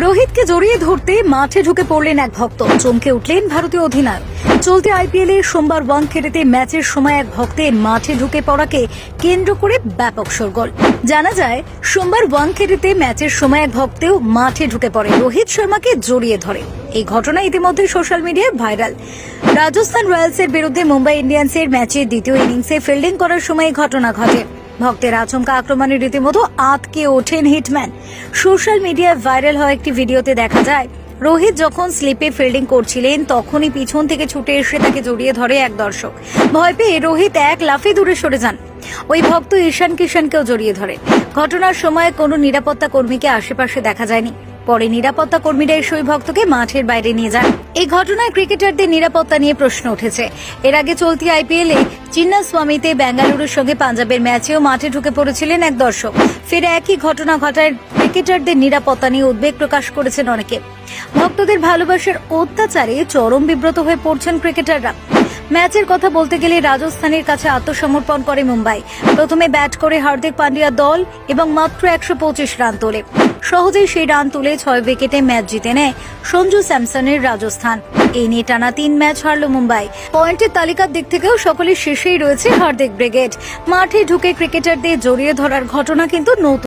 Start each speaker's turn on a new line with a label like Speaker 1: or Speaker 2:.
Speaker 1: রোহিতকে জড়িয়ে ধরতে মাঠে ঢুকে পড়লেন এক ভক্ত। চমকে উঠলেন ভারতীয় অধিনায়ক। চলতি আইপিএল সোমবার ওয়াংখেড়েতে ম্যাচের সময় এক ভক্তের মাঠে ঢুকে পড়াকে কেন্দ্র করে ব্যাপক শোরগোল। জানা যায়, সোমবার ওয়াংখেড়েতে ম্যাচের সময় এক ভক্তেও মাঠে ঢুকে পড়ে রোহিত শর্মাকে জড়িয়ে ধরে এই ঘটনা ইতিমধ্যে সোশ্যাল মিডিয়ায় ভাইরাল। রাজস্থান রয়্যালসের বিরুদ্ধে মুম্বাই ইন্ডিয়ান্সের ম্যাচের দ্বিতীয় ইনিংসে ফিল্ডিং করার সময় ঘটনা ঘটে। ভক্তের আচমকা আক্রমণে রীতিমতো আতকে ওঠেন হিটম্যান। সোশ্যাল মিডিয়ায় ভাইরাল হওয়া একটি ভিডিওতে দেখা যায়, রোহিত যখন স্লিপে ফিল্ডিং করছিলেন, তখনই পিছন থেকে ছুটে এসে তাকে জড়িয়ে ধরে এক দর্শক। ভয় পেয়ে রোহিত এক লাফে দূরে সরে যান। ওই ভক্ত ঈশান কিষানকেও জড়িয়ে ধরে। ঘটনার সময় কোনো নিরাপত্তা কর্মীকে আশেপাশে দেখা যায়নি। পরে নিরাপত্তা কর্মীরা ওই ভক্তকে মাঠের বাইরে নিয়ে যান। এই ঘটনায় ক্রিকেটারদের নিরাপত্তা নিয়ে প্রশ্ন উঠেছে। এর আগে চলতি আইপিএল আইপিএলে চিন্নাস্বামীতে বেঙ্গালুরুর সঙ্গে পাঞ্জাবের ম্যাচেও মাঠে ঢুকে পড়েছিলেন এক দর্শক। ফের একই ঘটনা ঘটায় ক্রিকেটারদের নিরাপত্তা নিয়ে উদ্বেগ প্রকাশ করেছেন অনেকে। ভক্তদের ভালোবাসার অত্যাচারে চরম বিব্রত হয়ে পড়ছেন ক্রিকেটাররা। ম্যাচের কথা বলতে গেলে রাজস্থানের কাছে আত্মসমর্পণ করে মুম্বাই। প্রথমে ব্যাট করে হার্দিক পান্ডিয়া দল এবং মাত্র একশো পঁচিশ রান তোলে। সহজেই সেই রান তুলে ছয় উইকেটে ম্যাচ জিতে নেয় সঞ্জু স্যামসনের রাজস্থান। এই নিয়ে টানা তিন ম্যাচ হারল মুম্বাই। পয়েন্টের তালিকার দিক থেকেও সকলের শেষেই রয়েছে হার্দিক ব্রিগেড। মাঠে ঢুকে ক্রিকেটারদের জড়িয়ে ধরার ঘটনা কিন্তু নতুন।